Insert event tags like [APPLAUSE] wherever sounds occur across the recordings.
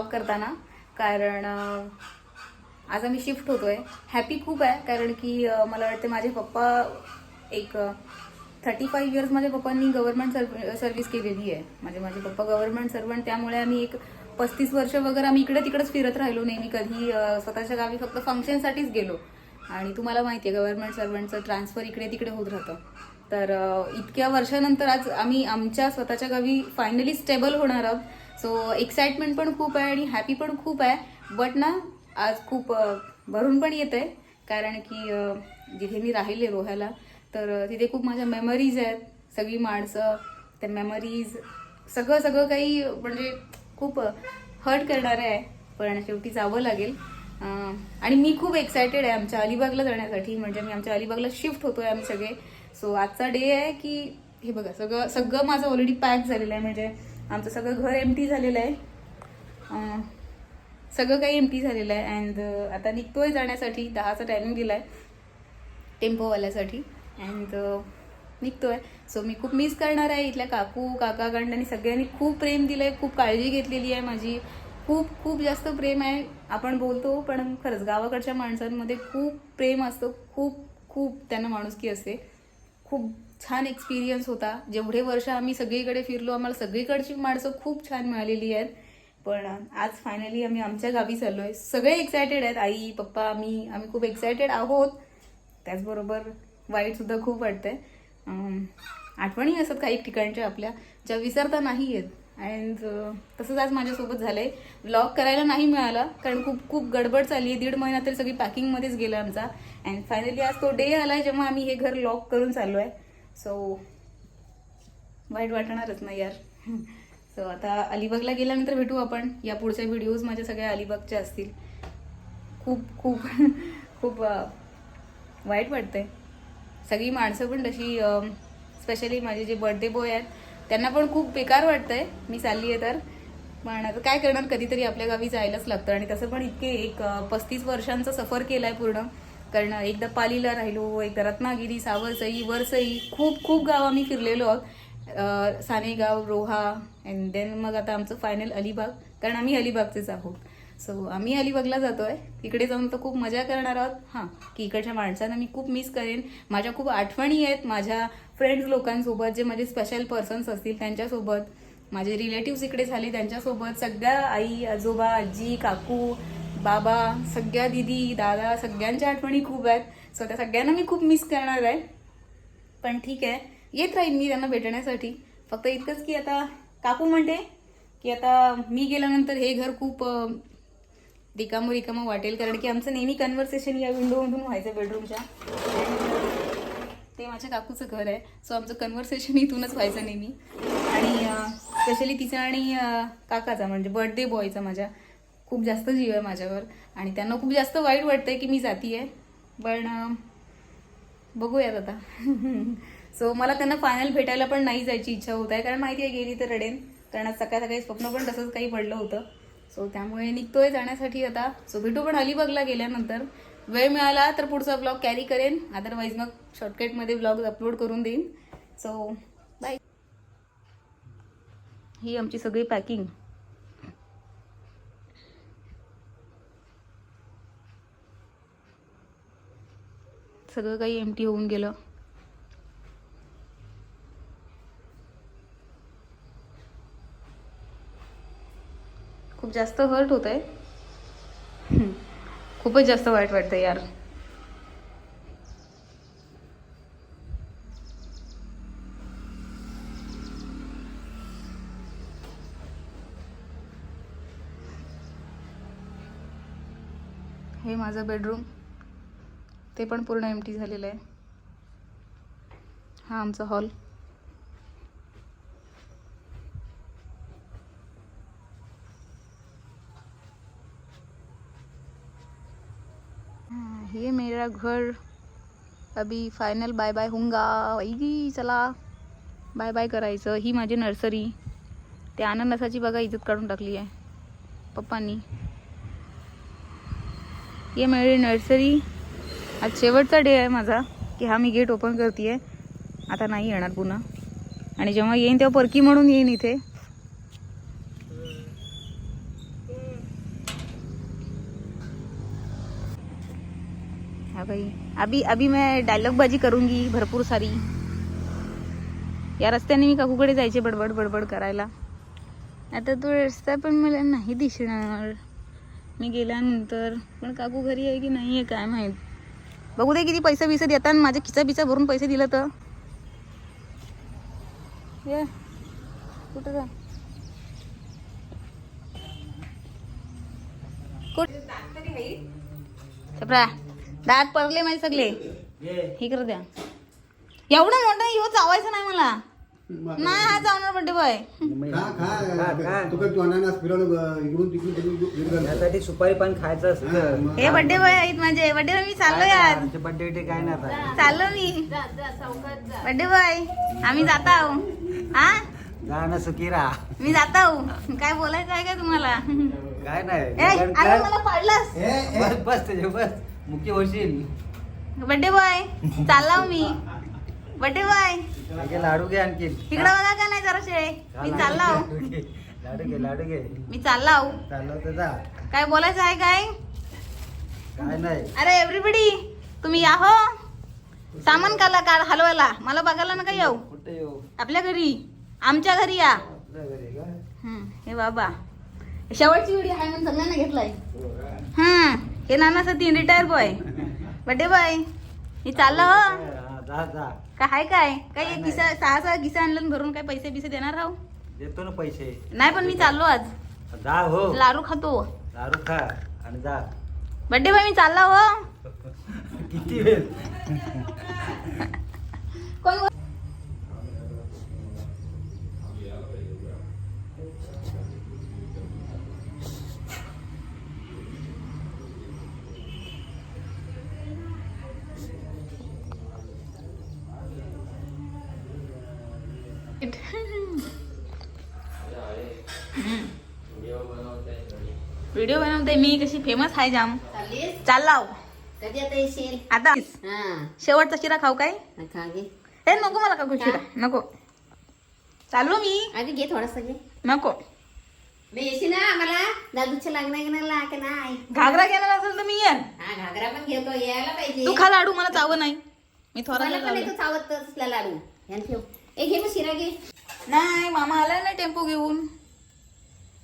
Blog करताना. कारण आज आम्ही शिफ्ट होतोय. हॅपी खूप आहे कारण की मला वाटते माझे पप्पा एक थर्टी फाईव्ह इयर्स माझ्या पप्पांनी गव्हर्नमेंट सर्व सर्व्हिस केलेली आहे. म्हणजे माझे पप्पा गव्हर्नमेंट सर्वंट त्यामुळे आम्ही एक पस्तीस वर्ष वगैरे आम्ही इकडे तिकडेच फिरत राहिलो. नेहमी कधी स्वतःच्या गावी फक्त फंक्शनसाठीच गेलो. आणि तुम्हाला माहिती आहे गव्हर्नमेंट सर्वंटचं ट्रान्सफर इकडे तिकडे होत राहतं. तर इतक्या वर्षानंतर आज आम्ही आमच्या स्वतःच्या गावी फायनली स्टेबल होणार आहोत. सो एक्साइटमेंट पण खूप आहे आणि हॅपी पण खूप आहे. बट ना आज खूप भरून पण येत आहे कारण की जिथे मी राहिले रोह्याला तर तिथे खूप माझ्या मेमरीज आहेत. सगळी माणसं त्या मेमरीज सगळं सगळं काही म्हणजे खूप हर्ट करणारं आहे. पण शेवटी जावं लागेल. आणि मी खूप एक्सायटेड आहे आमच्या अलिबागला जाण्यासाठी. म्हणजे मी आमच्या अलिबागला शिफ्ट होतो आहे आम्ही सगळे. सो आजचा डे आहे की हे बघा सगळं सगळं माझं ऑलरेडी पॅक झालेलं आहे. म्हणजे आमचं सगळं घर एमटी झालेलं आहे. सगळं काही एमटी झालेलं आहे. अँड आता निघतोय जाण्यासाठी. दहाचा टायमिंग दिला आहे टेम्पोवाल्यासाठी अँड निघतोय. सो मी खूप मिस करणार आहे इथल्या काकू काका सगळ्यांनी खूप प्रेम दिलं आहे खूप काळजी घेतलेली आहे माझी. खूप खूप जास्त प्रेम आहे. आपण बोलतो पण खरंच गावाकडच्या माणसांमध्ये खूप प्रेम असतं. खूप खूप त्यांना माणुसकी असते. खूप छान एक्सपिरियन्स होता. जेवढे वर्ष आम्ही सगळीकडे फिरलो आम्हाला सगळीकडची माणसं खूप छान मिळालेली आहेत. पण आज फायनली आम्ही आमच्या गावी चाललोय. सगळे एक्सायटेड आहेत. आई पप्पा आम्ही आम्ही खूप एक्सायटेड आहोत. त्याचबरोबर वाईट सुद्धा खूप वाटतंय. आठवणी असतात काही ठिकाणच्या आपल्या ज्या विसरता नाही आहेत अँड तसंच आज माझ्यासोबत झालंय. व्लॉग करायला नाही मिळाला कारण खूप खूप गडबड चालली आहे. दीड महिना तरी सगळी पॅकिंगमध्येच गेला आमचा. अँड फायनली आज तो डे आला आहे जेव्हा आम्ही हे घर लॉक करून चाललोय. सो वाईट वाटणारच ना यार. सो आता अलिबागला गेल्यानंतर भेटू आपण. या पुढच्या व्हिडिओज माझ्या सगळ्या अलिबागच्या असतील. खूप खूप खूप वाईट वाटतंय. सगळी माणसं पण तशी स्पेशली माझे जे बर्थडे बॉय आहेत त्यांना पण खूप बेकार वाटतंय. मी चालली आहे तर. पण आता काय करणार? कधीतरी आपल्या गावी जायलाच लागतं. आणि तसं पण इतके एक पस्तीस वर्षांचा सफर केलाय पूर्ण. कारण एकदा पालीला राहिलो एकदा रत्नागिरी सावरसई वरसई खूप खूप गाव आम्ही फिरलेलो आहोत. सानेगाव रोहा अँड देन मग आता आमचं फायनल अलिबाग कारण आम्ही अलिबागचेच आहोत. सो आम्ही अलिबागला जातो आहे तिकडे जाऊन तर खूप मजा करणार आहोत. हां की इकडच्या माणसांना मी खूप मिस करेन. माझ्या खूप आठवणी आहेत. माझ्या फ्रेंड्स लोकांसोबत जे माझे स्पेशल पर्सन्स असतील त्यांच्यासोबत. माझे रिलेटिव्स इकडे झाले त्यांच्यासोबत. सगळ्या आई आजोबा आजी काकू बाबा सगळ्या दिदी दादा सगळ्यांच्या आठवणी खूप आहेत. सो त्या सगळ्यांना मी खूप मिस करणार आहे. पण ठीक आहे. येत राहीन मी त्यांना भेटण्यासाठी. फक्त इतकंच की आता काकू म्हणते की आता मी गेल्यानंतर हे घर खूप अं, रिकामं रिकामं वाटेल. कारण की आमचं नेहमी कन्व्हर्सेशन या विंडोमधून व्हायचं बेडरूमच्या ते माझ्या काकूचं घर आहे. सो आमचं कन्व्हर्सेशन इथूनच व्हायचं नेहमी. आणि स्पेशली तिचा आणि काकाचा म्हणजे बर्थडे बॉयचा माझ्या. खूप जास्त जीव आहे माझ्यावर आणि त्यांना खूप जास्त वाईट वाटतंय की मी जाती आहे पण बघूयात आता. [LAUGHS] सो मला त्यांना फायनल भेटायला पण नाही जायची इच्छा होत आहे. कारण माहिती आहे गेली तर रडेन. कारण आज सकाळ सकाळी स्वप्न पण तसंच काही पडलं होतं. सो त्यामुळे निघतोय जाण्यासाठी आता. सो भेटू पण अलिबागला गेल्यानंतर. वेळ मिळाला तर पुढचा ब्लॉग कॅरी करेन. अदरवाईज मग शॉर्टकटमध्ये ब्लॉग अपलोड करून देईन. सो बाय ही आमची सगळी पॅकिंग सगळं काही एमटी होऊन गेलं. खूप जास्त हर्ट होत आहे खूपच जास्त वाईट वाटतं यार. हे माझं बेडरूम ते पण पूर्ण एमटी झालेलं आहे. हा आमचा हॉल हे मेरा घर. अभी फायनल बाय बाय होऊंगा. वैगी चला. बाय बाय करायचं. ही माझी नर्सरी ते अननसाची बघा इज्जत काढून टाकली आहे. पप्पांनी. ये मेरी नर्सरी आज शेवटचा डे आहे माझा की हा मी गेट ओपन करते आता नाही येणार पुन्हा. आणि जेव्हा येईन तेव्हा परकी म्हणून येईन इथे. हाँ भाई अभी अभी मैं डायलॉग बाजी करूंगी भरपूर सारी. या रस्त्याने मी काकूकडे जायचे बडबड बडबड करायला. आता तो रस्ता पण मला नाही दिसणार. मी गेल्यानंतर. पण काकू घरी आहे की नाही आहे काय माहीत. बघू दे किती पैसे बिसे देतात. माझ्या खिचा बिचा भरून पैसे दिलं तर. ये. कुठं जा? सपरा दात पडले माझे सगळे. हे कर द्या. एवढं मोठं येऊ चावायचं नाही मला. नाही हा चावणार बड्डे बॉय. खा खा. तुका तू अनानास फिरवलं ब- इकडून तिकडून तिकडून फिरवलं. त्यासाठी सुपारी पण खायचं हा, असतं. हे बड्डे बॉय आहेत माझे. बड्डे बॉय मी चाललोय आज आमचे बड्डे बिड्डे काय नाही आता. चाललो मी. Birthday boy. आम्ही जात आहो. हा? जा ना सुखी राहा. मी जात आहो. काय बोलायचं आहे का तुम्हाला? काय नाही. ए अरे. मला पाडलास. ए, ए, बस बस तुझे बस. मुख्य होशील. Birthday boy. चाललाव मी. Birthday boy. लाडू घे आणखी. इकडं बघा का नाही जराशे मी चाललाव लाडू घे लाडू घे मी चाललाव चाललो जा. काय बोलायचं आहे काय? काय नाही. अरे एव्हरीबडी तुम्ही या हो. सामान काला काढ हलवायला. मला बघायला नका येऊ. कुठे येऊ? आपल्या घरी. आमच्या घरी या. हं, हे बाबा. शेवटची व्हिडिओ आहे म्हणून सगळ्यांना घेतलाय. हो? हा हे नाना सतीन रिटायर बॉय बड्डे बॉय. मी चाललो हो. काय? काय काय सहा सहा आणलं आणि भरून काय पैसे बिसे देणार राहू? देतो ना पैसे. नाही पण मी चाललो आज. जा हो. लारू खातो. दारू खा आणि जा. बड्डे बॉय मी चाललो हो. [LAUGHS] किती वेळ? कोण [LAUGHS] व्हिडिओ बनवते मी कशी फेमस आहे जाम. चाललाव कधी आता येशील? आता. हा. शेवटचा शिरा खाऊ काय? हे नको मला काकू शिरा? नको. चाललो मी. अगं घे थोडासा घे. नको. मी येशील ना आम्हाला दादूच्या का नाही? घागरा घेणार असेल तर मी येन हा घागरा पण घेतो यायला पाहिजे. तू खा लाडू मला चावं नाही. मी थोडा चावत लाडू. ठेव. ए घे मग शिरा घे. नाही मामा आलाय ना टेम्पो घेऊन.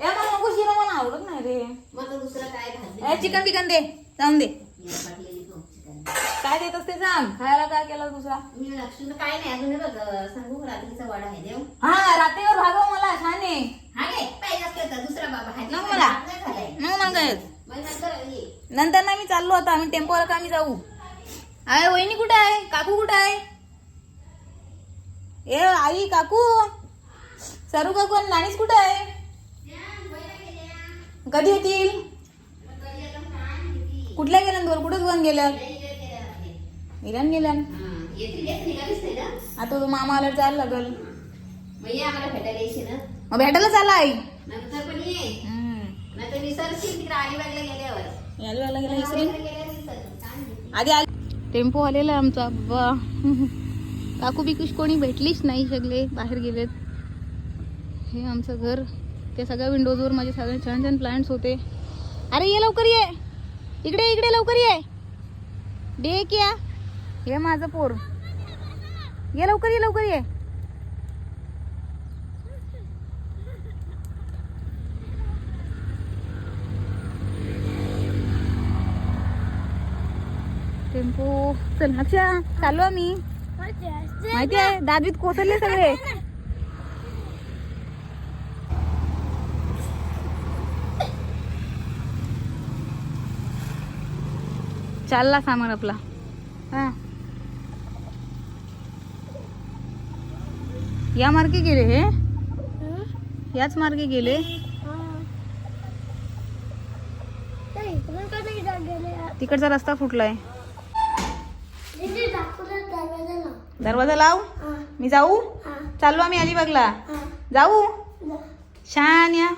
ए मला नको शिरा मला आवडत नाही रे. मग दुसरं काय भाजी चिकन बिकन दे. जाऊन दे. ये पाटलेली तो चिकन. काय देत असते सांग. खायला काय केलं दुसरा? मी लक्ष्मी काय नाही अजून हे बघ अं, सांगू रात्रीचा वाडा आहे देव हा रात्रीवर भागव मला छान आहे. हा घे पाहिजे असलं तर दुसरा बाबा आहे. नको मला. नाही झालाय. मग मग काय. मग नंतर ये. नंतर ना मी चाललो आता आम्ही टेम्पोला का आम्ही जाऊ? अरे वहिनी कुठे आहे? काकू कुठे आहे? ए आई काकू. सरू काकू आणि नाणीच कुठं आहे? कधी येतील? कुठल्या गेल्या दोन कुठेच वन गेल्या इराण गेल्या आता तो मामा आल्यावर जायला लागल. मग भेटायला चाला आई. यायला आधी टेम्पो आलेला आहे आमचा. बा. काकू बिकूश कोणी भेटलीच नाही सगळे बाहेर गेलेत. हे आमचं घर. त्या सगळ्या विंडोजवर माझे सगळे छान छान प्लांट्स होते. अरे ये लवकर ये. इकडे इकडे लवकर ये. डे किया हे माझं पोर. ये लवकर ये लवकर ये. टेम्पो. चल लक्षा चालू आम्ही. माहिती आहे? दादवीत कोसळले सगळे. चालला सामान आपला. हा. या मार्गे गेले हे? याच मार्गे गेले? तिकडचा रस्ता फुटलाय. दरवाजा लाव. मी जाऊ? चाललो आम्ही अलिबागला. जाऊ? छान या.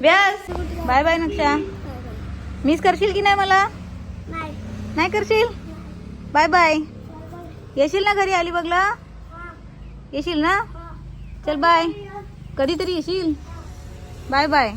Vyas bye bye Naksha. Miss करशील की नाही मला? नाही. करशील? Bye bye. येशील ना घरी अलिबागला? येशील ना? चल बाय. कधीतरी येशील. Bye bye.